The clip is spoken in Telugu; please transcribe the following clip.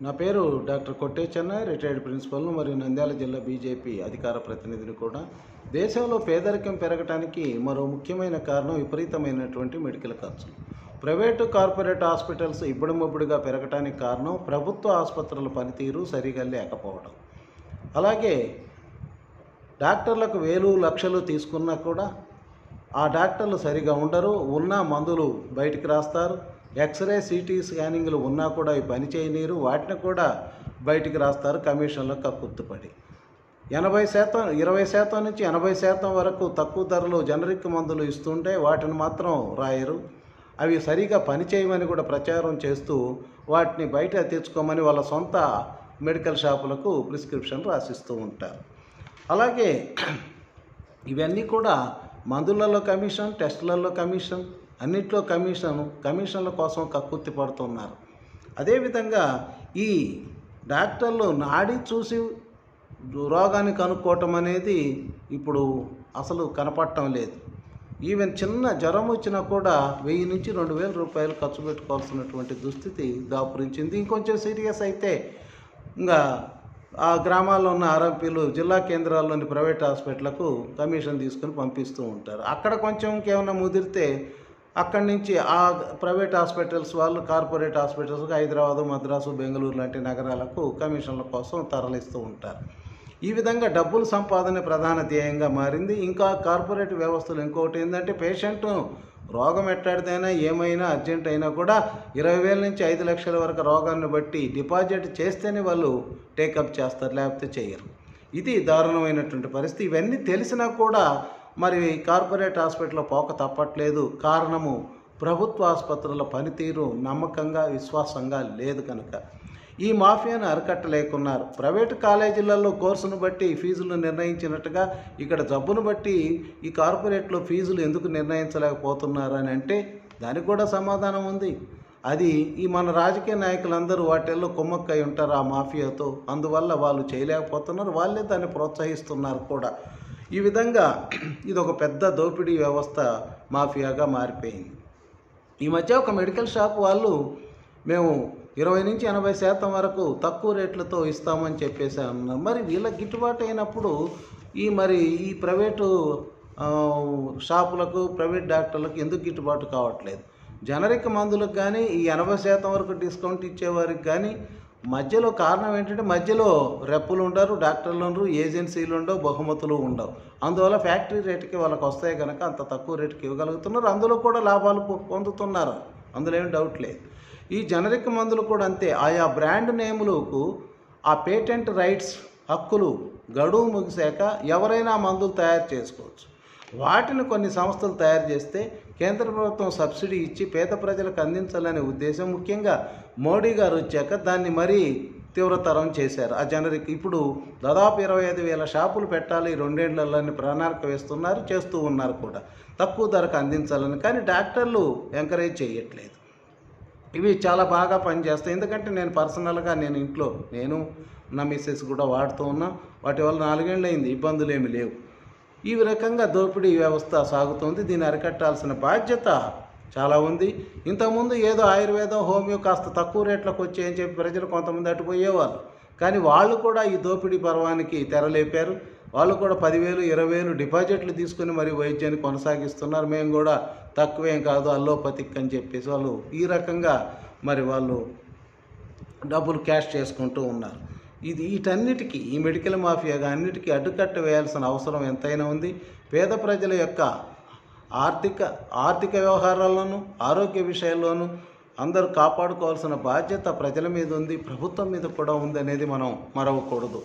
నా పేరు డాక్టర్ కొట్టే చెన్నై రిటైర్డ్ ప్రిన్సిపల్ మరియు నంద్యాల జిల్లా బీజేపీ అధికార ప్రతినిధిని కూడా. దేశంలో పేదరికం పెరగటానికి మరో ముఖ్యమైన కారణం విపరీతమైనటువంటి మెడికల్ ఖర్చులు ప్రైవేటు కార్పొరేట్ హాస్పిటల్స్ ఇబ్బడిముబ్బడిగా పెరగటానికి కారణం ప్రభుత్వ ఆసుపత్రుల పనితీరు సరిగా లేకపోవడం. అలాగే డాక్టర్లకు వేలు లక్షలు తీసుకున్నా కూడా ఆ డాక్టర్లు సరిగా ఉండరు. ఉన్న మందులు బయటికి రాస్తారు. ఎక్స్రే సిటీ స్కానింగ్లు ఉన్నా కూడా అవి పని చేయనీరు. వాటిని కూడా బయటికి రాస్తారు కమిషన్లకు కక్కుర్తుపడి. ఎనభై శాతం ఇరవై శాతం నుంచి ఎనభై శాతం వరకు తక్కువ ధరలో జనరిక్ మందులు ఇస్తుంటే వాటిని మాత్రం రాయరు. అవి సరిగా పనిచేయమని కూడా ప్రచారం చేస్తూ వాటిని బయట తెచ్చుకోమని వాళ్ళ సొంత మెడికల్ షాపులకు ప్రిస్క్రిప్షన్ రాసిస్తూ ఉంటారు. అలాగే ఇవన్నీ కూడా మందులలో కమిషన్ టెస్టులలో కమిషన్ అన్నిట్లో కమిషన్ కమిషన్ల కోసం కక్కుర్తి పడుతున్నారు. అదేవిధంగా ఈ డాక్టర్లు నాడి చూసి రోగాన్ని కనుక్కోవటం అనేది ఇప్పుడు అసలు కనపడటం లేదు. ఈవెన్ చిన్న జ్వరం వచ్చినా కూడా వెయ్యి నుంచి రెండు వేల రూపాయలు ఖర్చు పెట్టుకోవాల్సినటువంటి దుస్థితి దాపురించింది. ఇంకొంచెం సీరియస్ అయితే ఇంకా ఆ గ్రామాల్లో ఉన్న ఆర్ఎంపీలు జిల్లా కేంద్రాల్లోని ప్రైవేట్ హాస్పిటళ్ళకు కమిషన్ తీసుకుని పంపిస్తూ ఉంటారు. అక్కడ కొంచెం ఇంకేమైనా ముదిరితే అక్కడి నుంచి ఆ ప్రైవేట్ హాస్పిటల్స్ వాళ్ళు కార్పొరేట్ హాస్పిటల్స్ హైదరాబాదు మద్రాసు బెంగళూరు లాంటి నగరాలకు కమిషన్ల కోసం తరలిస్తూ ఉంటారు. ఈ విధంగా డబ్బులు సంపాదన ప్రధాన ధ్యేయంగా మారింది. ఇంకా కార్పొరేట్ వ్యవస్థలు ఇంకొకటి ఏంటంటే పేషెంట్ రోగం ఎట్టాడితేనా ఏమైనా అర్జెంట్ అయినా కూడా ఇరవై వేల నుంచి ఐదు లక్షల వరకు రోగాన్ని బట్టి డిపాజిట్ చేస్తేనే వాళ్ళు టేకప్ చేస్తారు లేకపోతే చేయరు. ఇది దారుణమైనటువంటి పరిస్థితి. ఇవన్నీ తెలిసినా కూడా మరి కార్పొరేట్ హాస్పిటల్లో పోక తప్పట్లేదు. కారణము ప్రభుత్వ ఆసుపత్రుల పనితీరు నమ్మకంగా విశ్వాసంగా లేదు కనుక. ఈ మాఫియాను అరికట్టలేకున్నారు. ప్రైవేటు కాలేజీలలో కోర్సును బట్టి ఫీజులు నిర్ణయించినట్టుగా ఇక్కడ జబ్బును బట్టి ఈ కార్పొరేట్లో ఫీజులు ఎందుకు నిర్ణయించలేకపోతున్నారు అని అంటే దానికి కూడా సమాధానం ఉంది. అది ఈ మన రాజకీయ నాయకులందరూ వాటిల్లో కుమ్మక్కై ఉంటారు ఆ మాఫియాతో. అందువల్ల వాళ్ళు చేయలేకపోతున్నారు. వాళ్ళే దాన్ని ప్రోత్సహిస్తున్నారు కూడా. ఈ విధంగా ఇది ఒక పెద్ద దోపిడీ వ్యవస్థ మాఫియాగా మారిపోయింది. ఈ మధ్య ఒక మెడికల్ షాప్ వాళ్ళు మేము ఇరవై నుంచి ఎనభై శాతం వరకు తక్కువ రేట్లతో ఇస్తామని చెప్పేసి అన్నారు. మరి వీళ్ళకి గిట్టుబాటు అయినప్పుడు ఈ మరి ఈ ప్రైవేటు షాపులకు ప్రైవేట్ డాక్టర్లకు ఎందుకు గిట్టుబాటు కావట్లేదు? జనరిక్ మందులకు కానీ ఈ ఎనభై శాతం వరకు డిస్కౌంట్ ఇచ్చేవారికి కానీ మధ్యలో కారణం ఏంటంటే మధ్యలో రెప్పులు ఉండరు డాక్టర్లు ఉండరు ఏజెన్సీలు ఉండవు బహుమతులు ఉండవు. అందువల్ల ఫ్యాక్టరీ రేటుకి వాళ్ళకి వస్తాయి కనుక అంత తక్కువ రేటుకి ఇవ్వగలుగుతున్నారు. అందులో కూడా లాభాలు పొందుతున్నారు. అందులో ఏం డౌట్ లేదు. ఈ జనరిక్ మందులు కూడా అంతే. ఆయా బ్రాండ్ నేములకు ఆ పేటెంట్ రైట్స్ హక్కులు గడువు ముగిశాక ఎవరైనా మందులు తయారు చేసుకోవచ్చు. వాటిని కొన్ని సంస్థలు తయారు చేస్తే కేంద్ర ప్రభుత్వం సబ్సిడీ ఇచ్చి పేద ప్రజలకు అందించాలనే ఉద్దేశం ముఖ్యంగా మోడీ గారు వచ్చాక దాన్ని మరీ తీవ్రతరం చేశారు. ఆ జనరిక్ ఇప్పుడు దాదాపు ఇరవై ఐదు వేల షాపులు పెట్టాలి రెండేళ్ళలోని ప్రణాళిక వేస్తున్నారు చేస్తూ ఉన్నారు కూడా. తక్కువ ధరకు అందించాలని కానీ డాక్టర్లు ఎంకరేజ్ చేయట్లేదు. ఇవి చాలా బాగా పనిచేస్తాయి. ఎందుకంటే నేను పర్సనల్గా నేను ఇంట్లో నేను నా మిస్సెస్ కూడా వాడుతూ ఉన్నా. వాటి వల్ల నాలుగేళ్ళు అయింది ఇబ్బందులు ఏమి లేవు. ఈ రకంగా దోపిడీ వ్యవస్థ సాగుతుంది. దీన్ని అరికట్టాల్సిన బాధ్యత చాలా ఉంది. ఇంతకుముందు ఏదో ఆయుర్వేదం హోమియో కాస్త తక్కువ రేట్లకు వచ్చాయని చెప్పి ప్రజలు కొంతమంది అటుపోయేవాళ్ళు కానీ వాళ్ళు కూడా ఈ దోపిడీ పర్వానికి తెరలేపారు. వాళ్ళు కూడా పదివేలు ఇరవై వేలు డిపాజిట్లు తీసుకుని మరి వైద్యాన్ని కొనసాగిస్తున్నారు. మేము కూడా తక్కువేం కాదు అల్లోపతిక్ అని చెప్పేసి వాళ్ళు ఈ రకంగా మరి వాళ్ళు డబ్బులు క్యాష్ చేసుకుంటూ ఉన్నారు. ఇది వీటన్నిటికీ ఈ మెడికల్ మాఫియాగా అన్నిటికీ అడ్డుకట్ట వేయాల్సిన అవసరం ఎంతైనా ఉంది. పేద ప్రజల యొక్క ఆర్థిక ఆర్థిక వ్యవహారాల్లోనూ ఆరోగ్య విషయాల్లోనూ అందరూ కాపాడుకోవాల్సిన బాధ్యత ప్రజల మీద ఉంది ప్రభుత్వం మీద కూడా ఉంది అనేది మనం మరవకూడదు.